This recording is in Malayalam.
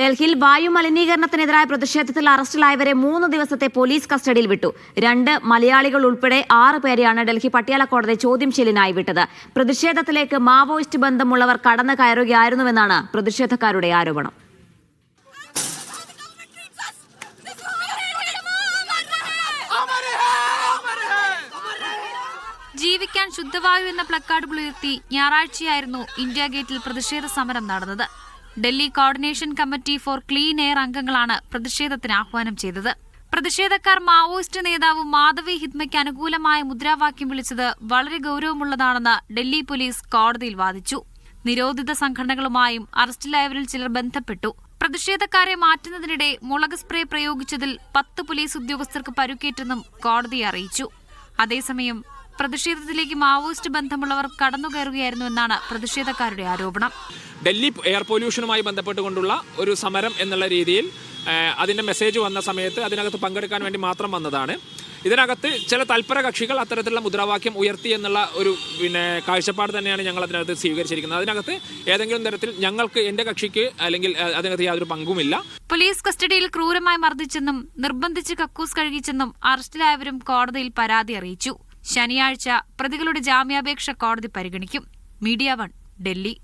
ഡൽഹിയിൽ വായു മലിനീകരണത്തിനെതിരായ പ്രതിഷേധത്തിൽ അറസ്റ്റിലായവരെ മൂന്ന് ദിവസത്തെ പോലീസ് കസ്റ്റഡിയിൽ വിട്ടു. രണ്ട് മലയാളികൾ ഉൾപ്പെടെ ആറ് പേരെയാണ് ഡൽഹി പട്യാല കോടതി ചോദ്യം ചെയ്യലിനായി വിട്ടത്. പ്രതിഷേധത്തിലേക്ക് മാവോയിസ്റ്റ് ബന്ധമുള്ളവർ കടന്നു കയറുകയായിരുന്നുവെന്നാണ് പ്രതിഷേധക്കാരുടെ ആരോപണം. ജീവിക്കാൻ ശുദ്ധവായു എന്ന പ്ലക്കാർഡുകൾ ഉയർത്തി ഞായറാഴ്ചയായിരുന്നു ഇന്ത്യ ഗേറ്റിൽ പ്രതിഷേധ സമരം നടന്നത്. Delhi coordination committee for clean air അംഗങ്ങളാണ് പ്രതിഷേധത്തിന് ആഹ്വാനം ചെയ്തത്. പ്രതിഷേധക്കാർ മാവോയിസ്റ്റ് നേതാവ് മാധവി ഹിത്മയ്ക്ക് അനുകൂലമായ മുദ്രാവാക്യം വിളിച്ചത് വളരെ ഗൌരവമുള്ളതാണെന്ന് ഡൽഹി പോലീസ് കോടതിയിൽ വാദിച്ചു. നിരോധിത സംഘടനകളുമായും അറസ്റ്റിലായവരിൽ ചിലർ ബന്ധപ്പെട്ടു. പ്രതിഷേധക്കാരെ മാറ്റുന്നതിനിടെ മുളക് സ്പ്രേ പ്രയോഗിച്ചതിൽ പത്ത് പോലീസ് ഉദ്യോഗസ്ഥർക്ക് പരുക്കേറ്റെന്നും കോടതിയെ അറിയിച്ചു. അതേസമയം പ്രതിഷേധത്തിലേക്ക് മാവോയിസ്റ്റ് ബന്ധമുള്ളവർ കടന്നുകയറുകയായിരുന്നുവെന്നാണ് പ്രതിഷേധക്കാരുടെ ആരോപണം. ഡൽഹി എയർ പൊല്യൂഷനുമായി ബന്ധപ്പെട്ടുകൊണ്ടുള്ള ഒരു സമരം എന്നുള്ള രീതിയിൽ അതിന്റെ അതിന്റെ മെസ്സേജ് വന്ന സമയത്ത് അതിനകത്ത് പങ്കെടുക്കാൻ വേണ്ടി മാത്രം വന്നതാണ്. ഇതിനകത്ത് ചില തൽപര കക്ഷികൾ അത്തരത്തിലുള്ള മുദ്രാവാക്യം ഉയർത്തി എന്നുള്ള ഒരു പിന്നെ കാഴ്ചപ്പാട് തന്നെയാണ് ഞങ്ങൾ അതിനകത്ത് സ്വീകരിച്ചിരിക്കുന്നത്. അതിനകത്ത് ഏതെങ്കിലും തരത്തിൽ ഞങ്ങൾക്ക് എന്റെ കക്ഷിക്ക് അല്ലെങ്കിൽ അതിനകത്ത് യാതൊരു പങ്കുമില്ല. പോലീസ് കസ്റ്റഡിയിൽ ക്രൂരമായി മർദ്ദിച്ചെന്നും നിർബന്ധിച്ച് കക്കൂസ് കഴുകിച്ചെന്നും അറസ്റ്റിലായവരും കോടതിയിൽ പരാതി അറിയിച്ചു. ശനിയാഴ്ച പ്രതികളുടെ ജാമ്യാപേക്ഷ കോടതി പരിഗണിക്കും. Media One Delhi.